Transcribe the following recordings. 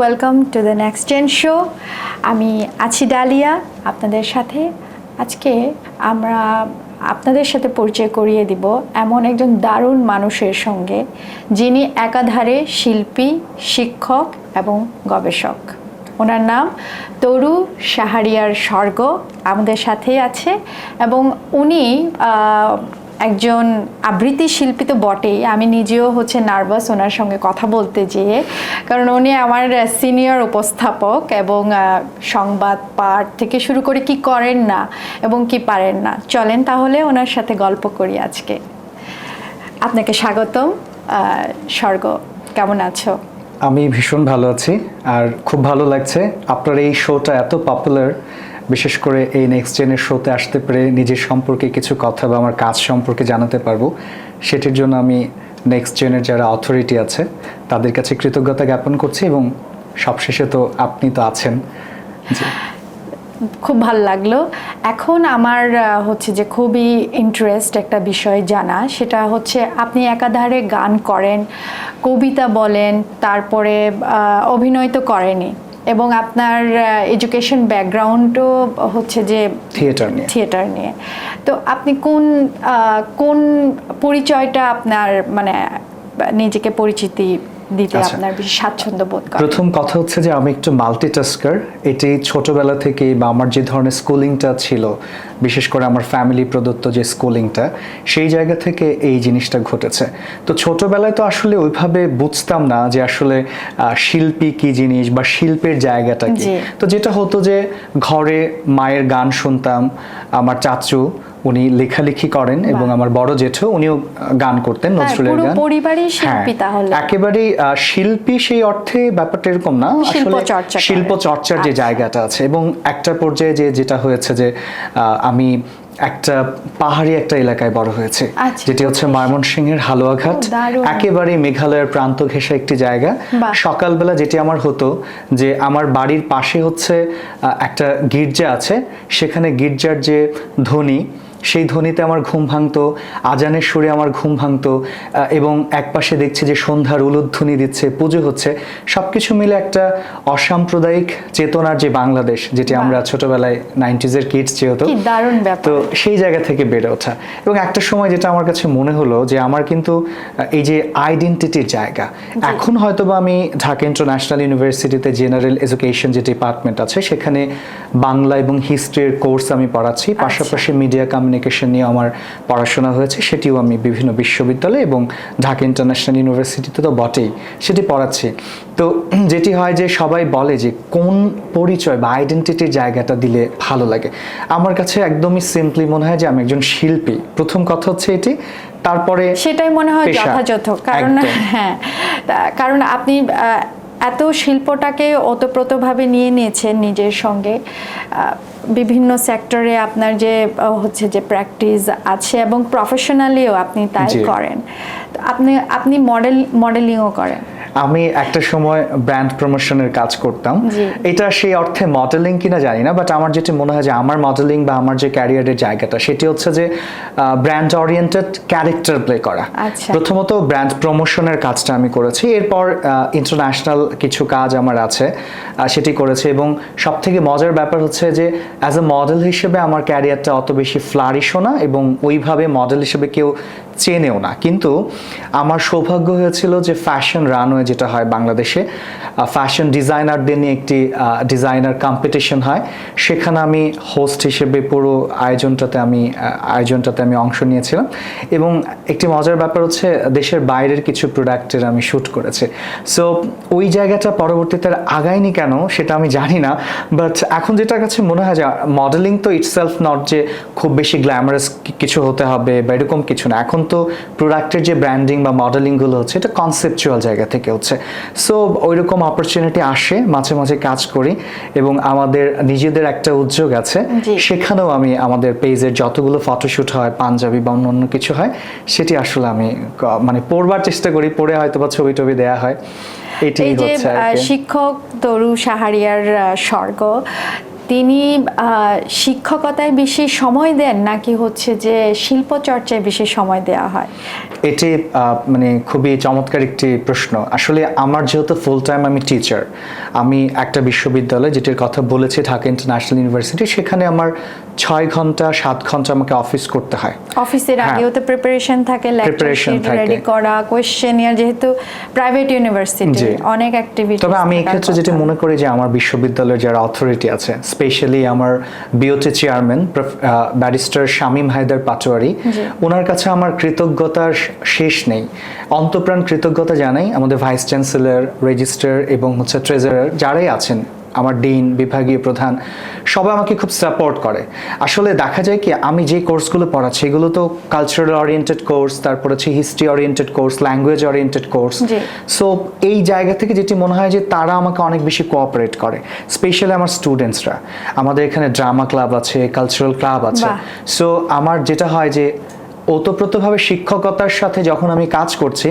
Welcome to the next gen show আমি আছি dahlia, আপনাদের সাথে। আজকে আমরা আপনাদের সাথে পরিচয় করিয়ে দিব এমন একজন দারুণ মানুষের সঙ্গে, যিনি একাধারে শিল্পী, শিক্ষক এবং গবেষক। ওনার নাম তরু সাহারিয়ার স্বর্গ, আমাদের সাথেই আছে এবং উনি একজন আবৃত্তি শিল্পী তো বটেই। আমি নিজেও হচ্ছে নার্ভাস ওনার সঙ্গে কথা বলতে যেয়ে। কারণ উনি আমার সিনিয়র উপস্থাপক এবং সংবাদ পাঠ থেকে শুরু করে কি করেন না এবং কি পারেন না। চলেন তাহলে ওনার সাথে গল্প করি আজকে। আপনাকে স্বাগতম। স্বর্গ, কেমন আছো? আমি ভীষণ ভালো আছি। আর খুব ভালো লাগছে। আপনার এই শোটা এত পপুলার বিশেষ করে এই নেক্সট জেনের শোতে আসতে পেরে নিজের সম্পর্কে কিছু কথা বা আমার কাজ সম্পর্কে জানাতে পারব। সেটির জন্য আমি নেক্সট জেনের যারা অথরিটি আছে, তাদের কাছে কৃতজ্ঞতা জ্ঞাপন করছি এবং সবশেষে তো আপনি তো আছেন। খুব ভালো লাগল। এখন আমার হচ্ছে যে খুবই ইন্টারেস্ট একটা বিষয় জানা, সেটা হচ্ছে আপনি একাধারে গান করেন, কবিতা বলেন, তারপরে অভিনয় তো করেনি এবং আপনার এডুকেশন ব্যাকগ্রাউন্ডও হচ্ছে যে থিয়েটার নিয়ে। থিয়েটার নিয়ে। তো আপনি কোন কোন পরিচয়টা আপনার মানে নিজেকে পরিচিতি দিতে আচ্ছা। আপনার বেশি স্বাচ্ছন্দ্য বোধ করেন। প্রথম কথা হচ্ছে যে আমি একটু মাল্টিটাস্কার এটি ছোটবেলা থেকেই বা আমার যে ধরনের স্কুলিংটা ছিল বিশেষ করে আমার ফ্যামিলি প্রদত্ত যে স্কুলিংটা সেই জায়গা থেকে এই জিনিসটা ঘটেছে। তো ছোটবেলায় তো আসলে ওইভাবে বুঝতাম না যে আসলে আহ, শিল্পী কি জিনিস বা শিল্পের জায়গাটা কি। তো যেটা হতো যে ঘরে মায়ের গান শুনতাম আমার চাচু উনি লেখালেখি করেন এবং আমার বড় জেঠু উনিও গান করতেন নজরুলের পুরো গান পরিবারই শিল্পী হ্যাঁ, তাহলে। একেবারেই আহ, শিল্পী সেই অর্থে ব্যাপারটা এরকম না শিল্প আসলে শিল্প চর্চার যে আচ্ছা। জায়গাটা আছে এবং একটা পর্যায়ে যে যেটা হয়েছে যে আমি একটা পাহাড়ি একটা এলাকায় বড় হয়েছে আচ্ছা। যেটি হচ্ছে ময়মনসিংহের হালুয়াঘাট। একেবারে মেঘালয়ের প্রান্ত ঘেঁষা একটি জায়গা সকালবেলা যেটি আমার হতো যে আমার বাড়ির পাশে হচ্ছে একটা গির্জা আছে সেখানে গির্জার যে ধ্বনি সেই ধ্বনিতে আমার ঘুম ভাঙতো আজানের সুরে আমার ঘুম ভাঙতো এবং একপাশে দেখছি যে সন্ধ্যার উলুধ্বনি দিচ্ছে পুজো হচ্ছে সবকিছু মিলে একটা অসাম্প্রদায়িক চেতনার যে বাংলাদেশ যেটি আমরা ছোটবেলায় নাইনটিজের কিডস যেহেতু তো সেই জায়গা থেকে বেড়ে ওঠা। এবং একটা সময় যেটা আমার কাছে মনে হলো যে আমার কিন্তু এই যে আইডেন্টিটির জায়গা এখন হয়তো বা আমি ঢাকা ইন্টারন্যাশনাল ইউনিভার্সিটিতে জেনারেল এডুকেশন যে ডিপার্টমেন্ট আছে সেখানে বাংলা এবং হিস্ট্রির কোর্স আমি পড়াচ্ছি পাশাপাশি মিডিয়া কমিউনিকেশন নিয়ে আমার পড়াশোনা হয়েছে সেটিও আমি বিভিন্ন বিশ্ববিদ্যালয় এবং ঢাকা ইন্টারন্যাশনাল ইউনিভার্সিটিতে তো বটেই সেটি পড়াচ্ছি। তো যেটি হয় যে সবাই বলে যে কোন পরিচয় বা আইডেন্টিটির জায়গাটা দিলে ভালো লাগে। আমার কাছে একদমই সিম্পলি মনে হয় যে আমি একজন শিল্পী। প্রথম কথা হচ্ছে এটি তারপরে সেটাই মনে হয় যথাযথ কারণ হ্যাঁ কারণ আপনি এত শিল্পটাকে ওতপ্রোতভাবে নিয়ে নিয়েছেন নিজের সঙ্গে। বিভিন্ন সেক্টরে আপনার যে হচ্ছে যে প্র্যাকটিস আছে এবং প্রফেশনালিও আপনি তাই করেন। আপনি আপনি মডেল মডেলিংও করেন। আমি একটা সময় ব্র্যান্ড প্রমোশনের কাজ করতাম। এটা সেই অর্থে মডেলিং কিনা জানি না বাট আমার যেটি মনে হয় যে আমার মডেলিং বা আমার যে ক্যারিয়ারের জায়গাটা সেটি হচ্ছে যে ব্র্যান্ড ওরিয়েন্টেড ক্যারেক্টার প্লে করা। আচ্ছা। প্রথমত ব্র্যান্ড প্রমোশনের কাজটা আমি করেছি। এরপর ইন্টারন্যাশনাল কিছু কাজ আমার আছে সেটি করেছি এবং সব থেকে মজার ব্যাপার হচ্ছে যে অ্যাজ এ মডেল হিসেবে আমার ক্যারিয়ারটা অত বেশি ফ্লারিশও না এবং ওইভাবে মডেল হিসেবে কেউ চেনেও না। কিন্তু আমার সৌভাগ্য হয়েছিল যে ফ্যাশন রানওয়ে যেটা হয় বাংলাদেশে ফ্যাশন ডিজাইনারদের নিয়ে একটি ডিজাইনার কম্পিটিশন হয়। সেখানে আমি হোস্ট হিসেবে পুরো আয়োজনটাতে আমি আয়োজনটাতে আমি অংশ নিয়েছিলাম। এবং একটি মজার ব্যাপার হচ্ছে দেশের বাইরের কিছু প্রোডাক্টের আমি শ্যুট করেছি। সো ওই জায়গাটা পরবর্তীতে আগায়নি কেন সেটা আমি জানি না। বাট এখন যেটার কাছে মনে হয় যে মডেলিং তো ইটসেলফ নট যে খুব বেশি গ্ল্যামারাস কিছু হতে হবে বা এরকম কিছু না। এখন তো প্রোডাক্টের যে ব্র্যান্ডিং বা মডেলিংগুলো হচ্ছে, এটা কনসেপচুয়াল জায়গা থেকে হচ্ছে। সো ওইরকম অপরচুনিটি আসে মাঝে মাঝে কাজ করি এবং আমাদের নিজেদের একটা উদ্যোগ আছে। সেখানেও আমি আমাদের পেজের যতগুলো ফটোশ্যুট হয় পাঞ্জাবি বা অন্য অন্য কিছু হয় সেটি আসলে আমি মানে পড়বার চেষ্টা করি পড়ে হয়তো বা ছবি টবি দেয়া হয়। এটি এই যে। শিক্ষক তরু সাহারিয়ার স্বর্গ তিনি শিক্ষকতায় বেশি সময় দেন নাকি হচ্ছে যে শিল্প চর্চায় বেশি সময় দেওয়া হয়? এটি মানে খুবই চমৎকার একটি প্রশ্ন। আসলে আমার যেহেতু ফুল টাইম আমি টিচার আমি একটা বিশ্ববিদ্যালয় যেটির কথা বলেছি ঢাকা ইন্টারন্যাশনাল ইউনিভার্সিটি সেখানে আমার ছয় ঘণ্টা সাত ঘণ্টা আমাকে অফিস করতে হয় অফিসের হ্যাঁ। আগেও তো প্রিপারেশন থাকে থাকে। রেডি করা কোশ্চেন ইয়ার যেহেতু প্রাইভেট ইউনিভার্সিটি অনেক অ্যাক্টিভিটি তবে আমি এক্ষেত্রে যেটা মনে করি যে আমার বিশ্ববিদ্যালয়ের যারা অথরিটি আছে স্পেশালি আমার BOT chairman barrister Shamim Haider Patwari. ওনার কাছে আমার কৃতজ্ঞতার শেষ নেই অন্তপ্রাণ কৃতজ্ঞতা জানাই আমাদের ভাইস চ্যান্সেলর রেজিস্ট্রার এবং হচ্ছে ট্রেজারার যারাই আছেন আমার ডিন বিভাগীয় প্রধান সবাই আমাকে খুব সাপোর্ট করে। আসলে দেখা যায় কি আমি যে কোর্সগুলো পড়াচ্ছি এগুলো তো কালচারাল ওরিয়েন্টেড কোর্স তারপর হচ্ছে history oriented course language oriented course so এই জায়গা থেকে যেটি মনে হয় যে তারা আমাকে অনেক বেশি কোঅপারেট করে স্পেশালি আমার স্টুডেন্টসরা আমাদের এখানে ড্রামা ক্লাব আছে কালচারাল ক্লাব আছে। সো আমার যেটা হয় যে ওতপ্রোতভাবে শিক্ষকতার সাথে যখন আমি কাজ করছি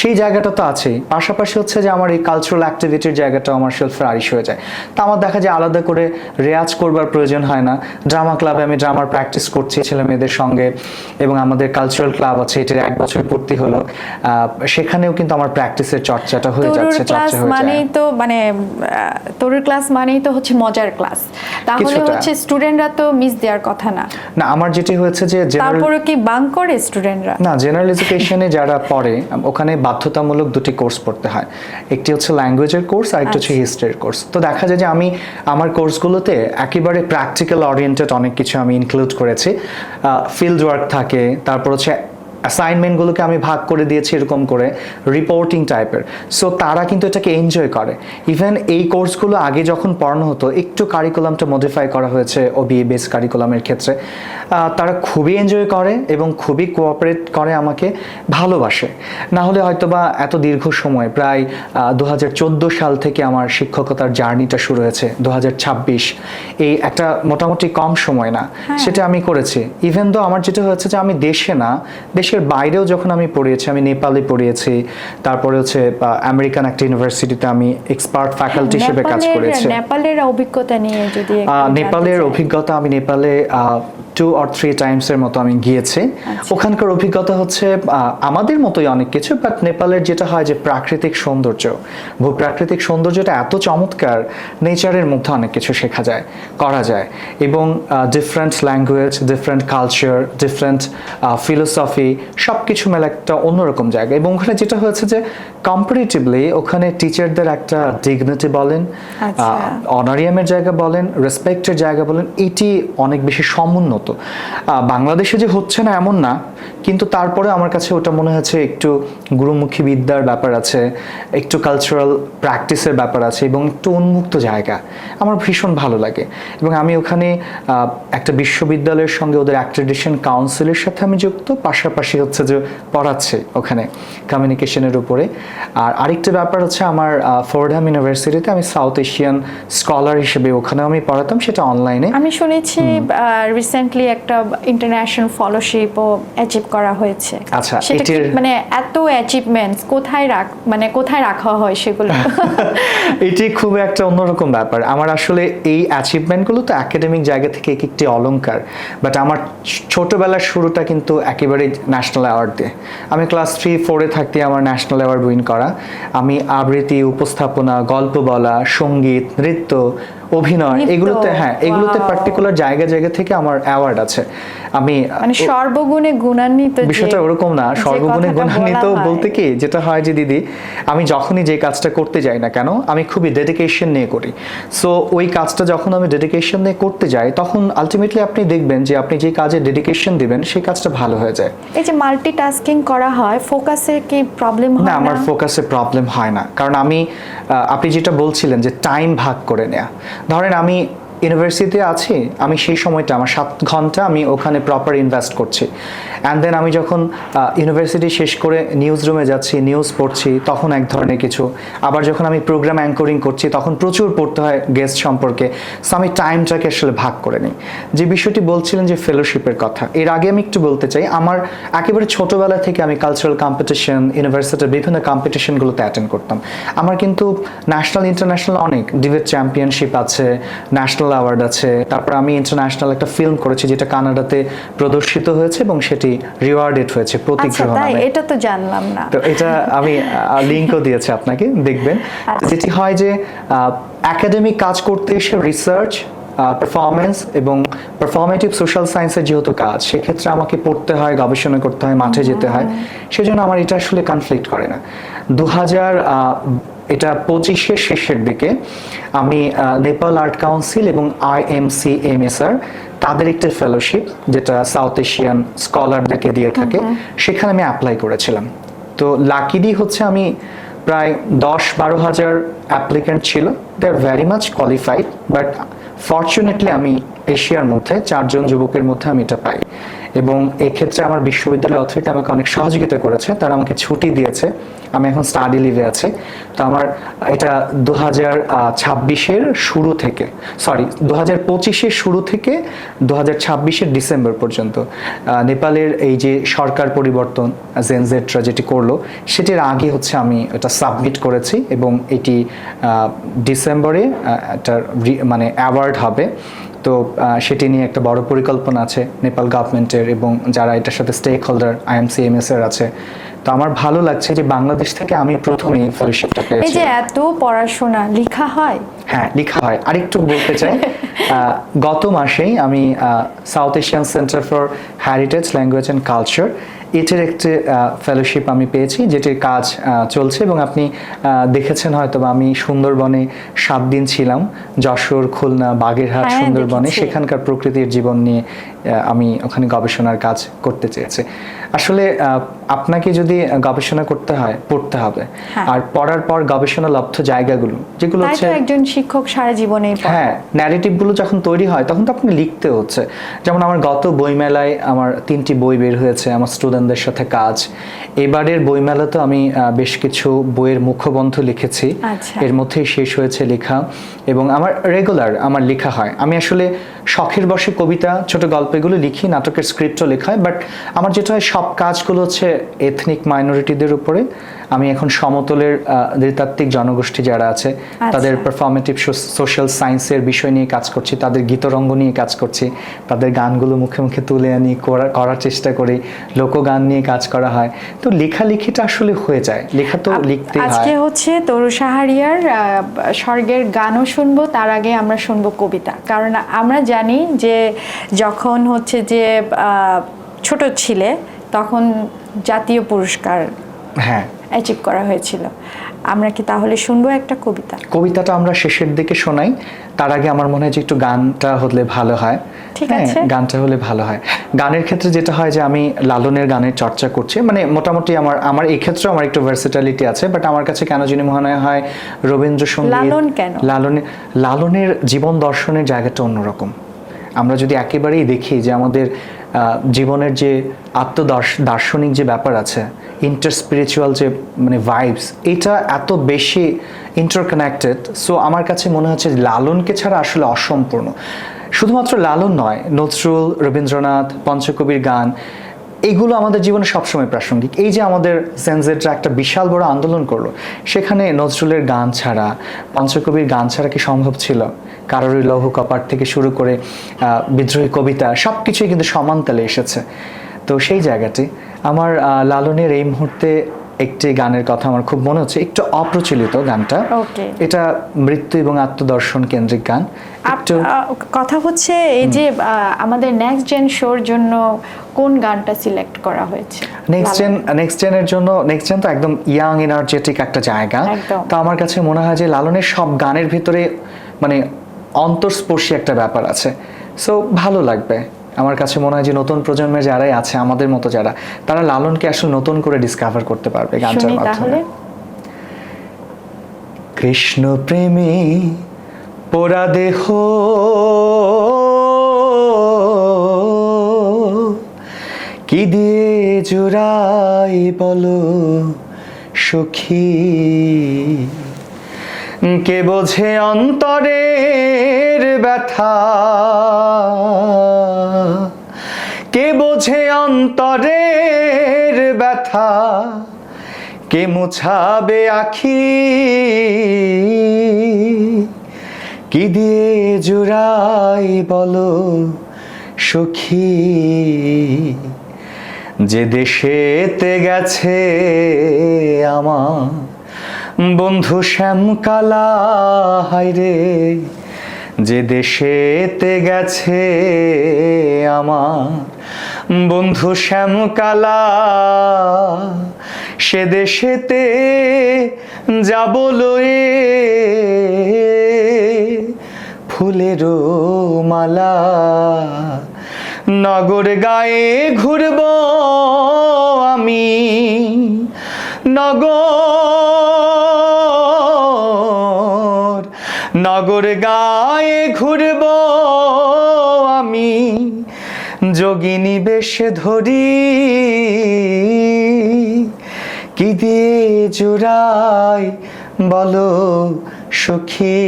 সেই জায়গাটা তো আছেই। পাশাপাশি হচ্ছে যে আমার এই কালচারাল অ্যাক্টিভিটির জায়গাটা আমার সেলফ ফ্লারিশ হয়ে যায়। তা আমার দেখা যায় আলাদা করে রেয়াজ করবার প্রয়োজন হয় না। ড্রামা ক্লাবে আমি ড্রামার প্র্যাকটিস করছি ছেলে মেয়েদের সঙ্গে এবং আমাদের কালচারাল ক্লাব আছে এটির এক বছর পূর্তি হলো। সেখানেও কিন্তু আমার প্র্যাকটিসের চর্চাটা হয়ে যাচ্ছে চর্চা হয়ে মানেই তো মানে তরুর ক্লাস মানেই তো হচ্ছে মজার ক্লাস তাহলে। হচ্ছে স্টুডেন্টরা তো মিস দেওয়ার কথা না। না আমার যেটি হয়েছে যে তারপরে কি বাং করে স্টুডেন্টরা না জেনারেল এডুকেশনে যারা পড়ে ওখানে বাধ্যতামূলক দুটি কোর্স পড়তে হয়। একটি হচ্ছে ল্যাঙ্গুয়েজের কোর্স আর একটি হচ্ছে হিস্ট্রির কোর্স তো দেখা যায় যে আমি আমার কোর্সগুলোতে একেবারে প্র্যাকটিক্যাল অরিয়েন্টেড অনেক কিছু আমি ইনক্লুড করেছি। ফিল্ড ওয়ার্ক থাকে তারপর হচ্ছে অ্যাসাইনমেন্টগুলোকে আমি ভাগ করে দিয়েছি এরকম করে রিপোর্টিং টাইপের সো তারা কিন্তু এটাকে এনজয় করে। ইভেন এই কোর্সগুলো আগে যখন পড়ানো হতো একটু কারিকুলামটা মডিফাই করা হয়েছে ওবিএ বেস কারিকুলামের ক্ষেত্রে। তারা খুবই এনজয় করে এবং খুবই কোঅপারেট করে আমাকে ভালোবাসে। না হলে হয়তো বা এত দীর্ঘ সময় প্রায় দু হাজার চোদ্দ সাল থেকে আমার শিক্ষকতার জার্নিটা শুরু হয়েছে দু হাজার ছাব্বিশ। এই একটা মোটামুটি কম সময় না। সেটা আমি করেছি। ইভেন দো আমার যেটা হয়েছে যে আমি দেশে না দেশের বাইরেও যখন আমি পড়িয়েছি আমি নেপালে পড়িয়েছি তারপরে হচ্ছে আমেরিকান একটা ইউনিভার্সিটিতে আমি এক্সপার্ট ফ্যাকাল্টি হিসেবে কাজ করেছি। নেপালের অভিজ্ঞতা নিয়ে যদি নেপালের অভিজ্ঞতা আমি নেপালে টু অর থ্রি টাইমস এর মতো আমি গিয়েছি। আচ্ছা। ওখানকার অভিজ্ঞতা হচ্ছে আমাদের মতোই অনেক কিছু বাট নেপালের যেটা হয় যে প্রাকৃতিক সৌন্দর্য ভূপ্রাকৃতিক সৌন্দর্যটা এত চমৎকার নেচারের মধ্যে অনেক কিছু শেখা যায় করা যায়। এবং different language different culture different philosophy সব কিছু মেলা একটা অন্যরকম জায়গা। এবং ওখানে যেটা হয়েছে যে কম্পারেটিভলি ওখানে টিচারদের একটা ডিগনিটি বলেন আচ্ছা। অনারিয়ামের জায়গা বলেন রেসপেক্টের জায়গা বলেন এটি অনেক বেশি সমুন্নত। বাংলাদেশে যে হচ্ছে না এমন না কিন্তু তারপরে আমার কাছে ওটা মনে হচ্ছে একটু গুরুমুখী বিদ্যার ব্যাপার আছে একটু কালচারাল প্র্যাকটিসের ব্যাপার আছে এবং একটু উন্মুক্ত জায়গা। আমার ভীষণ ভালো লাগে। এবং আমি ওখানে আহ, একটা বিশ্ববিদ্যালয়ের সঙ্গে ওদের অ্যাক্রেডিটেশন কাউন্সিলের সাথে আমি যুক্ত পাশাপাশি হচ্ছে যে পড়াচ্ছে ওখানে কমিউনিকেশনের উপরে। আর আরেকটা ব্যাপার হচ্ছে আমার ফোর্ডহাম ইউনিভার্সিটিতে আমি সাউথ এশিয়ান স্কলার হিসেবে ওখানেও আমি পড়াতাম সেটা অনলাইনে আমি শুনেছি রিসেন্টলি একটা ইন্টারন্যাশনাল ফলোশিপও অ্যাচিভ করা হয়েছে। আচ্ছা, এটির- মানে এত অ্যাচিভমেন্টস কোথায় রাখ মানে কোথায় রাখা হয় সেগুলো? এটি খুব একটা অন্যরকম ব্যাপার। আমার আসলে এই অ্যাচিভমেন্টগুলো তো একাডেমিক জায়গা থেকে এক একটি অলংকার বাট আমার ছোটবেলার শুরুটা কিন্তু একেবারে ন্যাশনাল অ্যাওয়ার্ড দিয়ে। আমি ক্লাস থ্রি ফোরে থাকতে আমার ন্যাশনাল অ্যাওয়ার্ড উইন করা। আমি আবৃত্তি, উপস্থাপনা, গল্প বলা, সংগীত, নৃত্য অভিনয় এগুলোতে হ্যাঁ এগুলোতে পার্টিকুলার জায়গা জায়গা থেকে আমার অ্যাওয়ার্ড আছে। আমি মানে সর্বগুণে গুণান্বিত বিষয়টা ওরকম না সর্বগুণে গুণান্বিত বলতে কি যেটা হয় যে দিদি আমি যখনই যে কাজটা করতে যাই না কেন আমি খুবই ডেডিকেশন নিয়ে করি। সো ওই কাজটা যখন আমি ডেডিকেশন নিয়ে করতে যাই তখন আলটিমেটলি আপনি দেখবেন যে আপনি যে কাজে ডেডিকেশন দিবেন সেই কাজটা ভালো হয়ে যায়। এই যে মাল্টিটাস্কিং করা হয় ফোকাসে কি প্রবলেম হয় না না? আমার ফোকাসে প্রবলেম হয় না। কারণ আমি আপনি যেটা বলছিলেন যে টাইম ভাগ করে নেয়া। ধরেন আমি ইউনিভার্সিটিতে আছি, আমি সেই সময়টা, আমার সাত ঘণ্টা আমি ওখানে প্রপার ইনভেস্ট করছি। অ্যান্ড দেন আমি যখন ইউনিভার্সিটি শেষ করে নিউজ রুমে যাচ্ছি নিউজ পড়ছি, তখন এক ধরনের কিছু। আবার যখন আমি প্রোগ্রাম অ্যাঙ্করিং করছি, তখন প্রচুর পড়তে হয় গেস্ট সম্পর্কে। সো আমি টাইমটাকে আসলে ভাগ করে নিই। যে বিষয়টি বলছিলেন যে ফেলোশিপের কথা, এর আগে আমি একটু বলতে চাই, আমার একেবারে ছোটবেলা থেকে আমি কালচারাল কম্পিটিশন ইউনিভার্সিটির বিভিন্ন কম্পিটিশনগুলোতে অ্যাটেন্ড করতাম। আমার কিন্তু ন্যাশনাল ইন্টারন্যাশনাল অনেক ডিবেট চ্যাম্পিয়নশিপ আছে ন্যাশনাল ন্যাশনাল অ্যাওয়ার্ড আছে। তারপর আমি ইন্টারন্যাশনাল একটা ফিল্ম করেছি যেটা কানাডাতে প্রদর্শিত হয়েছে এবং সেটি রিওয়ার্ডেড হয়েছে আচ্ছা প্রতিগ্রহ তাই? নামে এটা তো জানলাম না। তো এটা আমি লিঙ্কও দিয়েছি আপনাকে দেখবেন। আচ্ছা। যেটি হয় যে একাডেমিক কাজ করতে এসে রিসার্চ পারফরমেন্স এবং পারফরমেটিভ সোশ্যাল সায়েন্সের যেহেতু কাজ সেক্ষেত্রে আমাকে পড়তে হয় গবেষণা করতে হয় মাঠে যেতে হয়। সেজন্য আমার এটা আসলে কনফ্লিক্ট করে না। দু হাজার এটা পঁচিশের শেষের দিকে। আমি নেপাল আর্ট কাউন্সিল এবং আইএমসি এমএসআর তাদের একটি ফেলোশিপ যেটা সাউথ এশিয়ান স্কলারদেরকে দিয়ে থাকে সেখানে আমি অ্যাপ্লাই করেছিলাম। তো লাকিলি হচ্ছে আমি প্রায় দশ বারো হাজার অ্যাপ্লিকেন্ট ছিল। They are very much qualified but fortunately আমি এশিয়ার মধ্যে চারজন যুবকের মধ্যে আমি এটা পাই। এবং এক্ষেত্রে আমার বিশ্ববিদ্যালয় অথরিটি আমাকে অনেক সহযোগিতা করেছে, তারা আমাকে ছুটি দিয়েছে। আমি এখন স্টাডি লিভে আছি। তো আমার এটা দু হাজার ছাব্বিশের শুরু থেকে সরি দু হাজার পঁচিশের শুরু থেকে দু হাজার ছাব্বিশের ডিসেম্বর পর্যন্ত নেপালের এই যে সরকার পরিবর্তন জেনজেটরা যেটি করল, সেটির আগে হচ্ছে আমি এটা সাবমিট করেছি এবং এটি ডিসেম্বরে একটা মানে অ্যাওয়ার্ড হবে। তো সেটি নিয়ে একটা বড় পরিকল্পনা আছে নেপাল গভর্নমেন্টের এবং যারা এটার সাথে স্টেক হোল্ডার আইএমসি এমএস এর আছে। তো আমার ভালো লাগছে যে বাংলাদেশ থেকে আমি প্রথমে এই যে এত পড়াশোনা লেখা হয়? হ্যাঁ লেখা হয়। আরেকটু বলতে চাই আহ, গত মাসেই আমি South Asian centre for heritage language and culture এটির একটি ফেলোশিপ আমি পেয়েছি যেটির কাজ চলছে এবং আপনি আহ, দেখেছেন হয়তো বা আমি সুন্দরবনে সাত দিন ছিলাম যশোর খুলনা বাগেরহাট হ্যাঁ, সুন্দরবনে। সেখানকার প্রকৃতির জীবন নিয়ে আমি ওখানে গবেষণার কাজ করতে চেয়েছি। আসলে আহ, আপনাকে যদি গবেষণা করতে হয় পড়তে হবে হ্যাঁ। আর পড়ার পর গবেষণা লব্ধ জায়গাগুলো যেগুলো হচ্ছে একজন শিক্ষক সারা জীবনেই পড়ে। হ্যাঁ ন্যারেটিভগুলো যখন তৈরি হয় তখন তো আপনি লিখতে হচ্ছে যেমন আমার গত বইমেলায় আমার তিনটি বই বের হয়েছে আমার স্টুডেন্টদের সাথে কাজ এবারের বইমেলাতে আমি বেশ কিছু বইয়ের মুখবন্ধ লিখেছি আচ্ছা। এর মধ্যেই শেষ হয়েছে লেখা এবং আমার রেগুলার আমার লেখা হয় আমি আসলে শখের বসে কবিতা ছোট গল্পেগুলো লিখি নাটকের স্ক্রিপ্টও লেখা হয় বাট আমার যেটা হয় সব কাজগুলো হচ্ছে এথনিক মাইনরিটিদের উপরে আমি এখন সমতলের নৃতাত্ত্বিক জনগোষ্ঠী যারা আছে তাদের পারফর্মেটিভ সোশ্যাল সায়েন্সের বিষয় নিয়ে কাজ করছি তাদের গীতরঙ্গ নিয়ে কাজ করছি তাদের গানগুলো মুখে মুখে তুলে আনি করার চেষ্টা করি লোকগান নিয়ে কাজ করা হয়। তো লেখালেখিটা আসলে হয়ে যায় লেখা তো লিখতে লিখতেই আজকে হচ্ছে তরু সাহারিয়ার স্বর্গের গানও শুনব তার আগে আমরা শুনব কবিতা। কারণ আমরা জানি যে যখন হচ্ছে যে ছোট ছিলে তখন জাতীয় পুরস্কার হ্যাঁ। অ্যাচিভ করা হয়েছিল। আমরা কি তাহলে শুনব একটা কবিতা? কবিতাটা আমরা শেষের দিকে শোনাই। তার আগে আমার মনে হয় যে একটু গানটা হলে ভালো হয়। ঠিক হ্যাঁ, আছে। গানটা হলে ভালো হয়। গানের ক্ষেত্রে যেটা হয় যে আমি লালনের গানের চর্চা করছি মানে মোটামুটি আমার আমার এই ক্ষেত্রে আমার একটু ভার্সিটালিটি আছে বাট আমার কাছে কেন জানি মনে হয় রবীন্দ্রসঙ্গীত লালন কেন? লালনের লালনের জীবন দর্শনের জায়গাটা অন্যরকম। আমরা যদি একেবারেই দেখি যে আমাদের জীবনের যে আত্মদর্শ, দার্শনিক যে ব্যাপার আছে ইন্টার স্পিরিচুয়াল যে মানে ভাইবস এটা এত বেশি ইন্টারকানেক্টেড সো আমার কাছে মনে হচ্ছে লালনকে ছাড়া আসলে অসম্পূর্ণ। শুধুমাত্র লালন নয়, নজরুল, রবীন্দ্রনাথ, পঞ্চকবির গান এইগুলো আমাদের জীবনে সবসময় প্রাসঙ্গিক। এই যে আমাদের সেন্সেটরা একটা বিশাল বড় আন্দোলন করল, সেখানে নজরুলের গান ছাড়া, পঞ্চকবির গান ছাড়া কি সম্ভব ছিল? কারোরই লৌহ কপাট থেকে শুরু করে বিদ্রোহী কবিতা সব কিছুই কিন্তু সমানতালে এসেছে। তো সেই জায়গাটি আমার লালনের এই মুহূর্তে একটি গানের কথা আমার খুব মনে হচ্ছে একটু অপ্রচলিত গানটা। এটা মৃত্যু এবং আত্মদর্শন কেন্দ্রিক গান। কথা হচ্ছে এই যে আমাদের নেক্সট জেন শোর জন্য কোন গানটা সিলেক্ট করা হয়েছে? নেক্সট জেন নেক্সট জেনের জন্য নেক্সট জেন তো একদম ইয়াং এনার্জেটিক একটা জায়গা। তো আমার কাছে মনে হয় যে লালনের সব গানের ভিতরে মানে অন্তর্স্পর্শী একটা ব্যাপার আছে। সো ভালো লাগবে। আমার কাছে মনে হয় যে নতুন প্রজন্মের যারাই আছে আমাদের মতো যারা তারা লালনকে আসলে নতুন করে ডিসকভার করতে পারবে গানটার মাধ্যমে। কৃষ্ণ প্রেমী পোড়া দেহ কি দিয়ে জোড়াই বলো সখী? কে বোঝে অন্তরের ব্যথা কে বোঝে অন্তরের ব্যথা? কে মুছাবে আখি? কি দিয়ে জোড়াই বলো সখী? যে দেশেতে গেছে আমার বন্ধু শ্যামকালা, হায়রে। যে দেশেতে গেছে আমার বন্ধু শ্যামকালা, সে দেশেতে যাব লয়ে ফুলেরও মালা। নগর গায়ে ঘুরব আমি, নগর নগর গায়ে ঘুরব আমি। যোগিনী বেশে ধরি। কি দিয়ে জোড়াই বলো সুখী?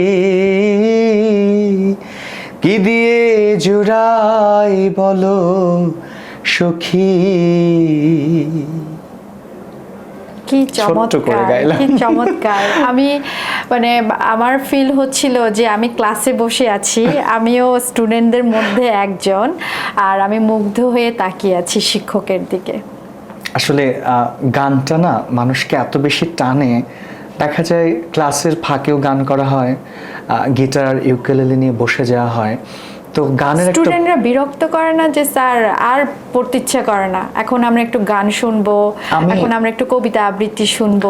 কি দিয়ে জোড়াই বলো সখী? কি চমৎকার কি চমৎকার। আমি মানে আমার ফিল হচ্ছিল যে আমি ক্লাসে বসে আছি আমিও স্টুডেন্টদের মধ্যে একজন আর আমি মুগ্ধ হয়ে তাকিয়ে আছি শিক্ষকের দিকে। আসলে আহ, গানটা না মানুষকে এত বেশি টানে দেখা যায় ক্লাসের ফাঁকেও গান করা হয় গিটার ইউকেলেলে নিয়ে বসে যাওয়া হয়। তো গানের স্টুডেন্টরা বিরক্ত করে না যে স্যার আর পড়তে ইচ্ছা করে না। এখন আমরা একটু গান শুনব এখন আমরা একটু কবিতা আবৃত্তি শুনব।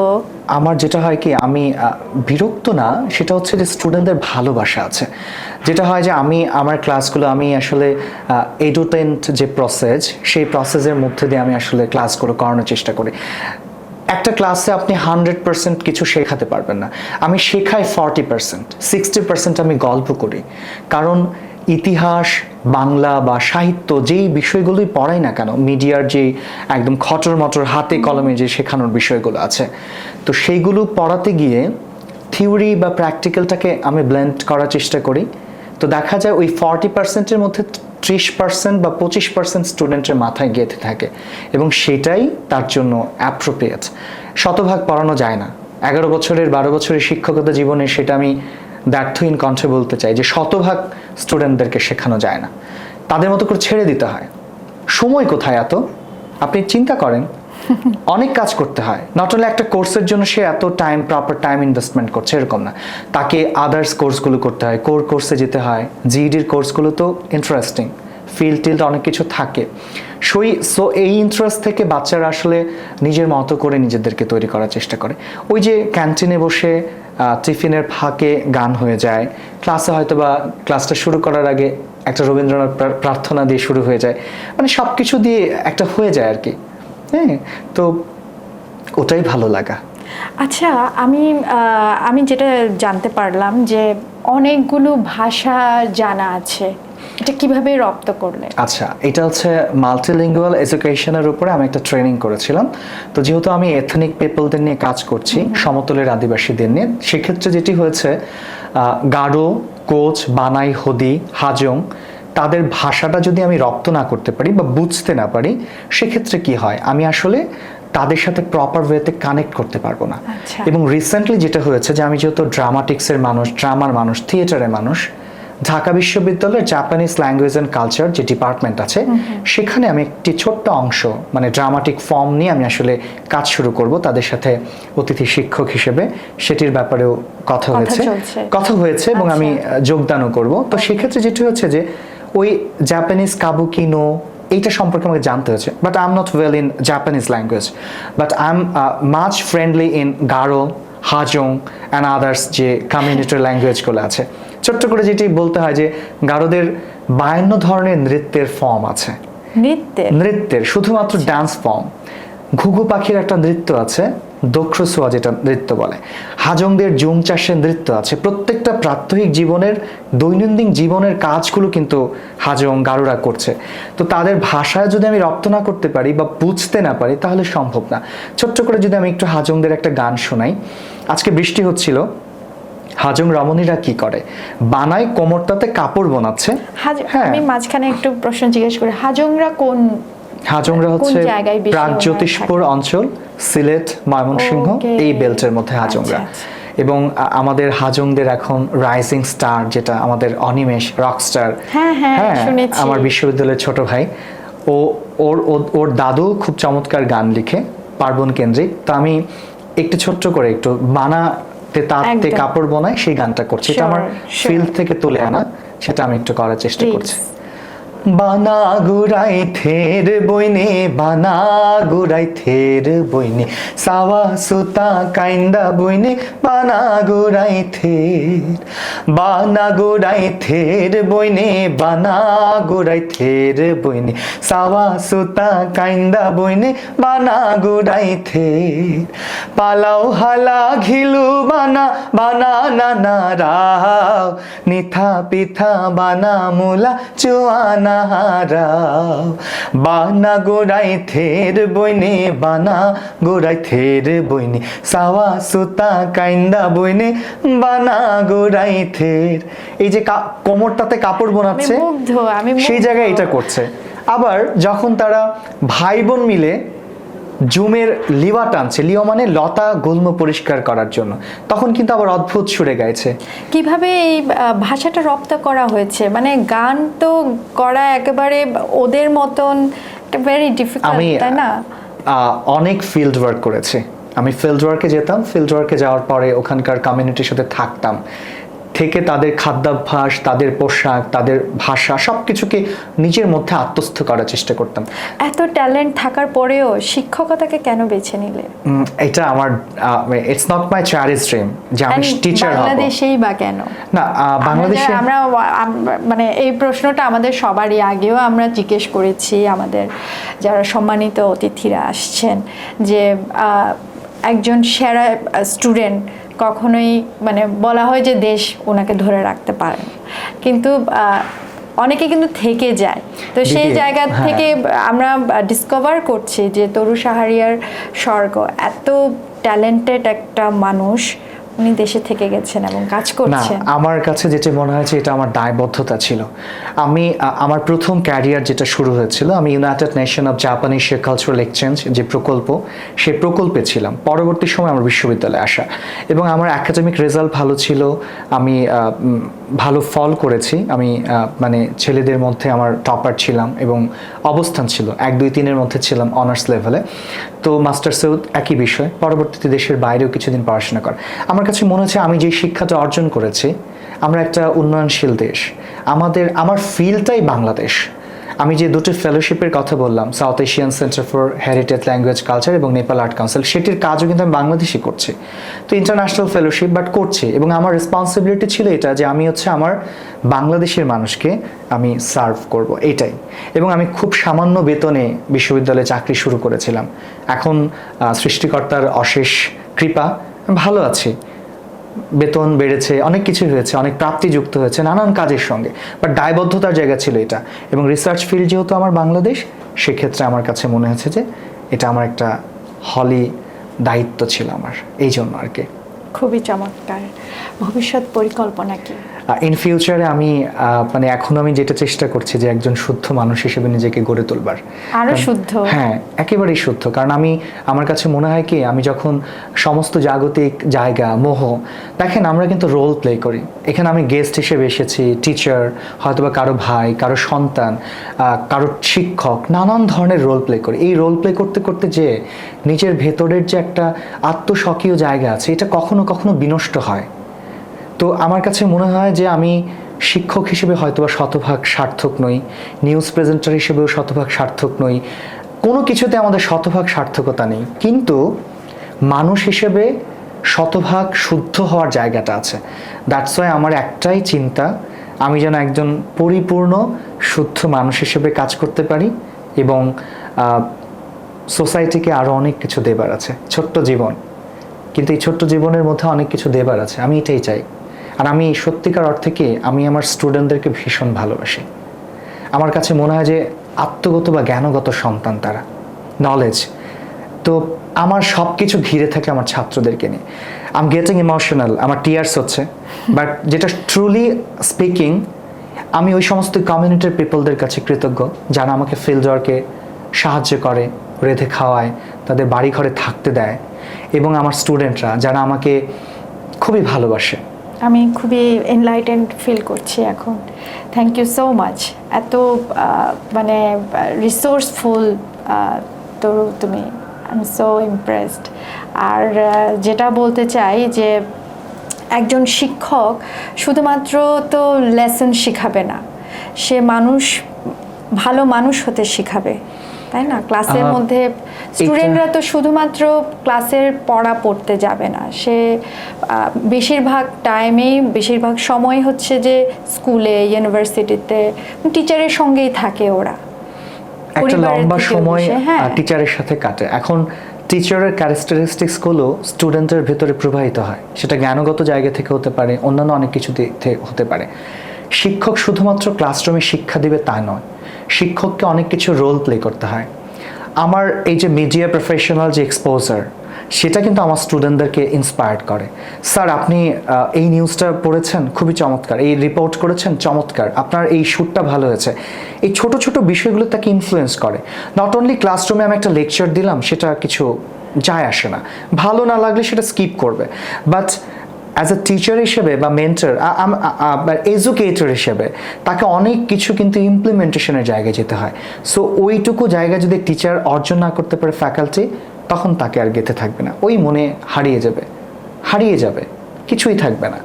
আমার যেটা হয় কি আমি বিরক্ত না সেটা হচ্ছে যে স্টুডেন্টদের ভালোবাসা আছে। যেটা হয় যে আমি আমার ক্লাসগুলো আমি আসলে এডুটেন্ট যে প্রসেস সেই প্রসেসের মধ্যে দিয়ে আমি আসলে ক্লাসগুলো করানোর চেষ্টা করি। একটা ক্লাসে আপনি হান্ড্রেড পার্সেন্ট কিছু শেখাতে পারবেন না। আমি শেখাই ফর্টি পার্সেন্ট সিক্সটি পার্সেন্ট আমি গল্প করি। কারণ ইতিহাস, বাংলা বা সাহিত্য যেই বিষয়গুলোই পড়াই না কেন, মিডিয়ার যে একদম খটর মটর হাতে কলমে যে শেখানোর বিষয়গুলো আছে, তো সেইগুলো পড়াতে গিয়ে থিওরি বা প্র্যাকটিক্যালটাকে আমি ব্লেন্ড করার চেষ্টা করি। তো দেখা যায় ওই ফর্টি পার্সেন্টের মধ্যে ত্রিশ পার্সেন্ট বা পঁচিশ পার্সেন্ট স্টুডেন্টের মাথায় গেঁথে থাকে এবং সেটাই তার জন্য অ্যাপ্রোপ্রিয়েট শতভাগ পড়ানো যায় না। এগারো বছরের, বারো বছরের শিক্ষকতা জীবনে সেটা আমি ব্যর্থহীন কণ্ঠে বলতে চাই যে শতভাগ স্টুডেন্টদেরকে শেখানো যায় না। তাদের মতো করে ছেড়ে দিতে হয়। সময় কোথায় এত? আপনি চিন্তা করেন। অনেক কাজ করতে হয়। নট অনলি একটা কোর্সের জন্য সে এত টাইম প্রপার টাইম ইনভেস্টমেন্ট করছে এরকম না। তাকে আদার্স কোর্সগুলো করতে হয়। কোর কোর্সে যেতে হয়। জিইডির কোর্সগুলো তো ইন্টারেস্টিং ফিল্ড টিল্ড অনেক কিছু থাকে। সই সো এই ইন্টারেস্ট থেকে বাচ্চারা আসলে নিজের মতো করে নিজেদেরকে তৈরি করার চেষ্টা করে। ওই যে ক্যান্টিনে বসে টিফিনের ফাঁকে গান হয়ে যায়। ক্লাসে হয়তো বা ক্লাসটা শুরু করার আগে একটা রবীন্দ্রনাথ প্রার্থনা দিয়ে শুরু হয়ে যায়। মানে সব কিছু দিয়ে একটা হয়ে যায় আর কি। হ্যাঁ তো ওটাই ভালো লাগা। আচ্ছা আমি আমি যেটা জানতে পারলাম যে অনেকগুলো ভাষা জানা আছে। এটা কীভাবে রপ্ত করলে? আচ্ছা এটা হচ্ছে মাল্টিলিঙ্গুয়াল এডুকেশনের উপরে আমি একটা ট্রেনিং করেছিলাম। তো যেহেতু আমি এথনিক পিপলদের নিয়ে কাজ করছি সমতলের আদিবাসীদের নিয়ে সেক্ষেত্রে যেটি হয়েছে গারো কোচ বানাই হদি হাজং তাদের ভাষাটা যদি আমি রপ্ত না করতে পারি বা বুঝতে না পারি সেক্ষেত্রে কি হয়? আমি আসলে তাদের সাথে প্রপার ওয়েতে কানেক্ট করতে পারব না। আচ্ছা। এবং রিসেন্টলি যেটা হয়েছে যে আমি যেহেতু ড্রামাটিক্সের মানুষ ড্রামার মানুষ থিয়েটারের মানুষ ঢাকা বিশ্ববিদ্যালয়ের জাপানিজ ল্যাঙ্গুয়েজ অ্যান্ড কালচার যে ডিপার্টমেন্ট আছে সেখানে আমি একটি ছোট্ট অংশ মানে ড্রামাটিক ফর্ম নিয়ে আমি আসলে কাজ শুরু করব তাদের সাথে অতিথি শিক্ষক হিসেবে। সেটির ব্যাপারেও কথা হয়েছে। কথা হয়েছে এবং আমি আচ্ছা। যোগদানও করব। তো সেক্ষেত্রে যেটি হচ্ছে যে ওই জাপানিজ কাবুকিনো এইটা সম্পর্কে আমাকে জানতে হয়েছে। But I am not well in Japanese language but I am much friendly in Garo Hajong and others যে কমিউনিটির ল্যাঙ্গুয়েজগুলো আছে। ছোট্ট করে যেটি বলতে হয় যে গারোদের বায়ান্ন ধরনের নৃত্যের ফর্ম আছে। নৃত্যে নৃত্যের শুধুমাত্র ডান্স ফর্ম ঘুঘু পাখির একটা নৃত্য আছে দক্ষসোয়া যেটা নৃত্য বলে। হাজংদের জুম চাষের নৃত্য আছে। প্রত্যেকটা প্রাত্যহিক জীবনের দৈনন্দিন জীবনের কাজগুলো কিন্তু হাজং গারুরা করছে। তো তাদের ভাষায় যদি আমি রপ্ত না করতে পারি বা বুঝতে না পারি তাহলে সম্ভব না। ছোট্ট করে যদি আমি একটু হাজংদের একটা গান শোনাই। আজকে বৃষ্টি হচ্ছিল হাজং রমণীরা কি করে? বানায় কোমরটাতে কাপড় বানাচ্ছে। হ্যাঁ। আমি মাঝখানে একটু প্রশ্ন জিজ্ঞেস করি হাজংরা কোন হাজংরা হচ্ছে প্রাগজ্যোতিষপুর অঞ্চল সিলেট ময়মনসিংহ এই বেল্টের মধ্যে হাজংরা। আচ্ছা, এবং আমাদের হাজংদের এখন রাইজিং স্টার যেটা আমাদের অনিমেষ রকস্টার হ্যাঁ, হ্যাঁ, শুনেছি। আমার বিশ্ববিদ্যালয়ের ছোট ভাই। ও ওর ওর- দাদু খুব চমৎকার গান লিখে পার্বণ কেন্দ্রিক। তো আমি একটু ছোট্ট করে একটু বানাতে তাতে। কাপড় বনায় সেই গানটা করছি এটা আমার. ফিল্ড থেকে তুলে আনা সেটা আমি একটু করার চেষ্টা করছি বানা গুড়াই থের বইনে বানা গুড়াই থের বইনে, সাওয়া সুতা কাইন্দা বইনে বানা গুড়াই থের বানা গুড়াই থের বইনে বানা গুড়াই থের বইনে, সাওয়া সুতা কাইন্দা বইনে বানা গুড়াই থের পালাও হালা ঘিলু বানা বানা নানা রাও, নিথা পিথা বানা মুলা চুয়ানা হারাও বানা গোড়াই থের বইনে বানা গোড়াই থের বইনে সাওয়া সুতা কাইন্দা বইনে বানা গোড়াই থের। এই যে কোমরটাতে কাপড় বোনাচ্ছে সেই জায়গায় এটা করছে। আবার যখন তারা ভাই বোন মিলে জুমের লিওয়া টানছে। লিওয়া মানে লতা গুল্ম পরিষ্কার করার জন্য। তখন কিন্তু আবার অদ্ভুত সুরে গাইছে। কীভাবে এই ভাষাটা রপ্ত করা হয়েছে? মানে গান তো করা একেবারে ওদের মতন ভেরি ডিফিকাল্ট তাই না? অনেক ফিল্ড ওয়ার্ক করেছি। আমি ফিল্ড ওয়ার্কে যেতাম। ফিল্ড ওয়ার্কে যাওয়ার পরে ওখানকার কমিউনিটির সাথে থাকতাম। থেকে তাদের খাদ্যাভ্যাস তাদের পোশাক তাদের ভাষা সব কিছুকে নিজের মধ্যে আত্মস্থ করার চেষ্টা করতাম। এত ট্যালেন্ট থাকার পরেও শিক্ষকতাকে কেন বেছে নিলে? এটা আমার it's not my child dream যে আমি টিচার হব। বাংলাদেশেই বা কেন? না বাংলাদেশে আমরা মানে এই প্রশ্নটা আমাদের সবারই আগেও আমরা জিজ্ঞেস করেছি আমাদের যারা সম্মানিত অতিথিরা আসছেন যে একজন সেরা স্টুডেন্ট কখনোই মানে বলা হয় যে দেশ ওনাকে ধরে রাখতে পারে কিন্তু অনেকে কিন্তু থেকে যায়। তো সেই জায়গা হ্যাঁ। থেকে আমরা ডিসকভার করছি যে তরু সাহারিয়ার স্বর্গ এত ট্যালেন্টেড একটা মানুষ উনি দেশে থেকে গেছেন এবং কাজ করছেন। আমার কাছে যেটা মনে হয়েছে এটা আমার দায়বদ্ধতা ছিল। আমি আমার প্রথম ক্যারিয়ার যেটা শুরু হয়েছিল আমি ইউনাইটেড নেশন অফ জাপানি শেয়ার কালচারাল এক্সচেঞ্জ যে প্রকল্প সেই প্রকল্পে ছিলাম। পরবর্তী সময় আমার বিশ্ববিদ্যালয়ে আসা। এবং আমার একাডেমিক রেজাল্ট ভালো ছিল আমি ভালো ফল করেছি। আমি মানে ছেলেদের মধ্যে আমার টপার ছিলাম এবং অবস্থান ছিল। এক দুই তিনের মধ্যে ছিলাম অনার্স লেভেলে তো মাস্টার্সেও একই বিষয়। পরবর্তীতে দেশের বাইরেও কিছুদিন পড়াশোনা কর। আমার কাছে মনে হচ্ছে আমি যে শিক্ষাটা অর্জন করেছি, আমরা একটা উন্নয়নশীল দেশ। আমাদের, আমার ফিল্ডটাই বাংলাদেশ। আমি যে দুটো ফেলোশিপের কথা বললাম south Asian centre for heritage language culture এবং নেপাল আর্ট কাউন্সিল সেটির কাজও কিন্তু আমি বাংলাদেশে করছি। তো ইন্টারন্যাশনাল ফেলোশিপ বাট করছি। এবং আমার রেসপন্সিবিলিটি ছিল এটা যে আমি হচ্ছে আমার বাংলাদেশের মানুষকে আমি সার্ভ করব, এটাই। এবং আমি খুব সামান্য বেতনে বিশ্ববিদ্যালয়ে চাকরি শুরু করেছিলাম। এখন সৃষ্টিকর্তার অশেষ কৃপা, ভালো আছি। বেতন বেড়েছে, অনেক কিছুই হয়েছে, অনেক প্রাপ্তি যুক্ত হয়েছে, নানান কাজের সঙ্গে। বাট দায়বদ্ধতার জায়গা ছিল এটা। এবং রিসার্চ ফিল্ড যেহেতু আমার বাংলাদেশ, সেক্ষেত্রে আমার কাছে মনে হয়েছে যে এটা আমার একটা হলি দায়িত্ব ছিল আমার। এই জন্য আর কি। খুবই চমৎকার। ভবিষ্যৎ পরিকল্পনা কি? ইন ফিউচারে আমি মানে এখন আমি যেটা চেষ্টা করছি যে একজন শুদ্ধ মানুষ হিসেবে নিজেকে গড়ে তুলবার। আরও শুদ্ধ। হ্যাঁ একেবারেই শুদ্ধ। কারণ আমি আমার কাছে মনে হয় কি আমি যখন সমস্ত জাগতিক জায়গা মোহ দেখেন আমরা কিন্তু রোল প্লে করি। এখানে আমি গেস্ট হিসেবে এসেছি টিচার হয়তোবা কারও ভাই কারও সন্তান কারও শিক্ষক নানান ধরনের রোল প্লে করি। এই রোল প্লে করতে করতে যে নিজের ভেতরের যে একটা আত্মস্বকীয় জায়গা আছে এটা কখনো কখনো বিনষ্ট হয়। তো আমার কাছে মনে হয় যে আমি শিক্ষক হিসেবে হয়তোবা শতভাগ সার্থক নই নিউজ প্রেজেন্টার হিসেবেও শতভাগ সার্থক নই। কোনো কিছুতে আমাদের শতভাগ সার্থকতা নেই। কিন্তু মানুষ হিসেবে শতভাগ শুদ্ধ হওয়ার জায়গাটা আছে। দ্যাটস ওয়াই আমার একটাই চিন্তা, আমি যেন একজন পরিপূর্ণ, শুদ্ধ মানুষ হিসেবে কাজ করতে পারি এবং সোসাইটিকে আরও অনেক কিছু দেবার আছে। ছোট্ট জীবন। কিন্তু এই ছোট্ট জীবনের মধ্যে অনেক কিছু দেবার আছে। আমি এটাই চাই। আর আমি সত্যিকার অর্থে কি, আমি আমার স্টুডেন্টদেরকে ভীষণ ভালোবাসি। আমার কাছে মনে হয় যে আত্মগত বা জ্ঞানগত সন্তান তারা নলেজ তো আমার সব কিছু ঘিরে থাকে আমার ছাত্রদেরকে নিয়ে। আম গেটিং ইমোশনাল আমার টিয়ার্স হচ্ছে। বাট যেটা ট্রুলি স্পিকিং আমি ওই সমস্ত কমিউনিটির পিপলদের কাছে কৃতজ্ঞ, যারা আমাকে ফিল্ড ওয়ার্কে সাহায্য করে, রেঁধে খাওয়ায়, তাদের বাড়ি ঘরে থাকতে দেয়। এবং আমার স্টুডেন্টরা যারা আমাকে খুবই ভালোবাসে। আমি খুবই এনলাইটেন্ড ফিল করছি এখন। থ্যাংক ইউ সো মাচ এত মানে রিসোর্সফুল তো তুমি আই এম সো ইমপ্রেসড আর যেটা বলতে চাই যে, একজন শিক্ষক শুধুমাত্র তো লেসন শিখাবে না। সে মানুষ, ভালো মানুষ হতে শিখাবে। তাই না? ক্লাসের মধ্যে স্টুডেন্টরা তো শুধুমাত্র ক্লাসের পড়া পড়তে যাবে না। সে বেশিরভাগ টাইমেই বেশিরভাগ সময় হচ্ছে যে স্কুলে ইউনিভার্সিটিতে টিচারের সঙ্গেই থাকে ওরা। একটা লম্বা সময় বেশি, হ্যাঁ। টিচারের সাথে কাটে। এখন টিচারের ক্যারেক্টারিস্টিক্সগুলো স্টুডেন্টের ভেতরে প্রবাহিত হয়। সেটা জ্ঞানগত জায়গা থেকে হতে পারে অন্যান্য অনেক কিছু থেকে হতে পারে। শিক্ষক শুধুমাত্র ক্লাসরুমে শিক্ষা দিবে তা নয়, শিক্ষককে অনেক কিছু রোল প্লে করতে হয়। আমার এই যে মিডিয়া প্রফেশনাল যে এক্সপোজার সেটা কিন্তু আমার স্টুডেন্টদেরকে ইন্সপায়ার্ড করে। স্যার আপনি এই নিউজটা পড়েছেন? খুবই চমৎকার। এই রিপোর্ট করেছেন? চমৎকার। আপনার এই শ্যুটটা ভালো হয়েছে। এই ছোট ছোট বিষয়গুলো তাকে ইনফ্লুয়েন্স করে। নট অনলি ক্লাসরুমে আমি একটা লেকচার দিলাম, সেটা কিছু যায় আসে না। ভালো না লাগলে সেটা স্কিপ করবে। বাট অ্যাজ এ টিচার হিসেবে বা মেন্টার এজুকেটর হিসেবে, তাকে অনেক কিছু কিন্তু ইমপ্লিমেন্টেশনের জায়গায় যেতে হয়। সো ওইটুকু জায়গা যদি টিচার অর্জন না করতে পারে ফ্যাকাল্টি তখন তাকে আর গেতে থাকবে না। ওই মনে হারিয়ে যাবে। হারিয়ে যাবে। কিছুই থাকবে না।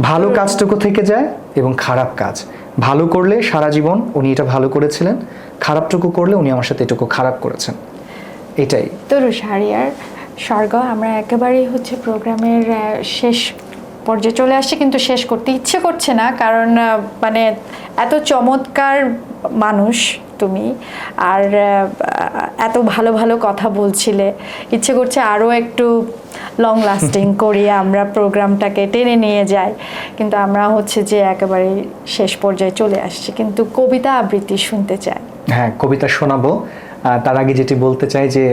ভালো কাজটুকু থেকে যায় এবং খারাপ কাজ। ভালো করলে সারা জীবন উনি এটা ভালো করেছিলেন, খারাপটুকু করলে উনি আমার সাথে এটুকু খারাপ করেছেন। এটাই। তরু সারিয়ার স্বর্গ আমরা একেবারেই হচ্ছে প্রোগ্রামের শেষ পর্যায়ে চলে আসছে কিন্তু শেষ করতে ইচ্ছে করছে না কারণ মানে এত চমৎকার মানুষ তুমি আর এত ভালো ভালো কথা বলছিলে। ইচ্ছে করছে আরও একটু লং লাস্টিং করি আমরা প্রোগ্রামটাকে টেনে নিয়ে যাই। কিন্তু আমরা হচ্ছে যে একেবারে শেষ পর্যায়ে চলে আসছি কিন্তু কবিতা আবৃত্তি শুনতে চাই। হ্যাঁ কবিতা শোনাবো। তার আগে যেটি বলতে চাই যে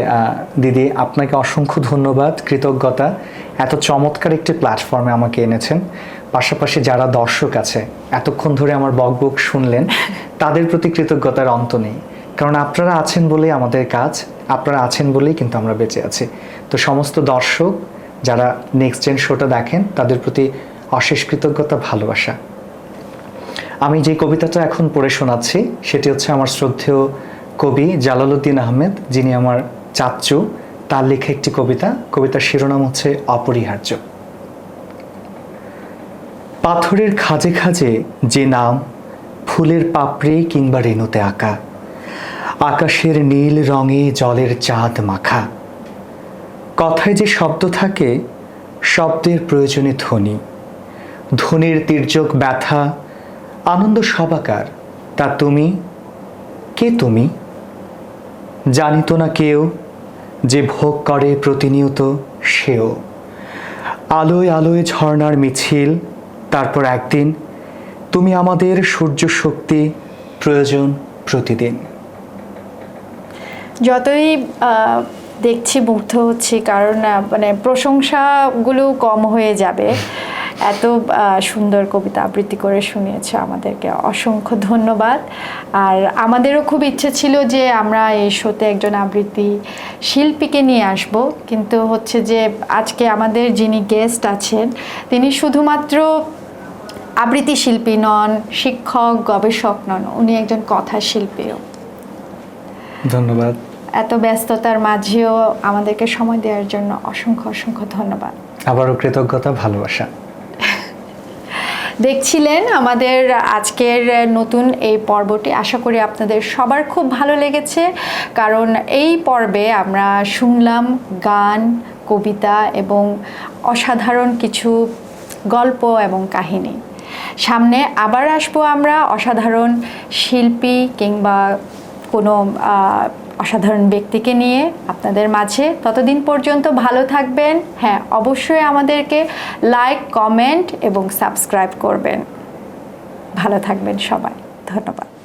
দিদি, আপনাকে অসংখ্য ধন্যবাদ, কৃতজ্ঞতা। এত চমৎকার একটি প্ল্যাটফর্মে আমাকে এনেছেন। পাশাপাশি যারা দর্শক আছে, এতক্ষণ ধরে আমার বকবক শুনলেন, তাদের প্রতি কৃতজ্ঞতার অন্ত নেই। কারণ আপনারা আছেন বলেই আমাদের কাজ, আপনারা আছেন বলেই কিন্তু আমরা বেঁচে আছি। তো সমস্ত দর্শক, যারা নেক্সট জেন শোটা দেখেন, তাদের প্রতি অশেষ কৃতজ্ঞতা, ভালোবাসা। আমি যে কবিতাটা এখন পড়ে শোনাচ্ছি, সেটি হচ্ছে আমার শ্রদ্ধেয় কবি জালালউদ্দিন আহমেদ, যিনি আমার চাচ্চু তার লেখা একটি কবিতা। কবিতার শিরোনাম হচ্ছে অপরিহার্য। পাথরের খাজে খাজে যে নাম, ফুলের পাপড়ি কিংবা রেণুতে আঁকা। আকাশের নীল রঙে জলের চাঁদ মাখা। কথায় যে শব্দ থাকে, শব্দের প্রয়োজনে ধ্বনি। ধ্বনির তির্যক ব্যথা, আনন্দ সবাকার। তা তুমি? কে তুমি? জানিত না কেউ যে ভোগ করে প্রতিনিয়ত সেও। আলোয় আলোয় ঝর্ণার মিছিল, তারপর একদিন তুমি আমাদের সূর্য শক্তি প্রয়োজন প্রতিদিন। যতই দেখছি মুগ্ধ হচ্ছি, কারণ মানে প্রশংসাগুলো কম হয়ে যাবে। এত সুন্দর কবিতা আবৃত্তি করে শুনিয়েছে আমাদেরকে। অসংখ্য ধন্যবাদ। আর আমাদেরও খুব ইচ্ছে ছিল যে আমরা এই শোতে একজন আবৃত্তি শিল্পীকে নিয়ে আসব। কিন্তু হচ্ছে যে আজকে আমাদের যিনি গেস্ট আছেন তিনি শুধুমাত্র আবৃত্তি শিল্পী নন শিক্ষক গবেষক নন উনি একজন কথা শিল্পীও। ধন্যবাদ। এত ব্যস্ততার মাঝেও আমাদেরকে সময় দেওয়ার জন্য অসংখ্য অসংখ্য ধন্যবাদ। আবারও কৃতজ্ঞতা ভালোবাসা। দেখছিলেন আমাদের আজকের নতুন এই পর্বটি। আশা করি আপনাদের সবার খুব ভালো লেগেছে। কারণ এই পর্বে আমরা শুনলাম গান, কবিতা এবং অসাধারণ কিছু গল্প এবং কাহিনী। সামনে আবার আসব আমরা অসাধারণ শিল্পী কিংবা কোনো অসাধারণ ব্যক্তিকে নিয়ে আপনাদের মাঝে ততদিন পর্যন্ত ভালো থাকবেন। হ্যাঁ অবশ্যই আমাদেরকে লাইক কমেন্ট এবং সাবস্ক্রাইব করবেন। ভালো থাকবেন সবাই। ধন্যবাদ।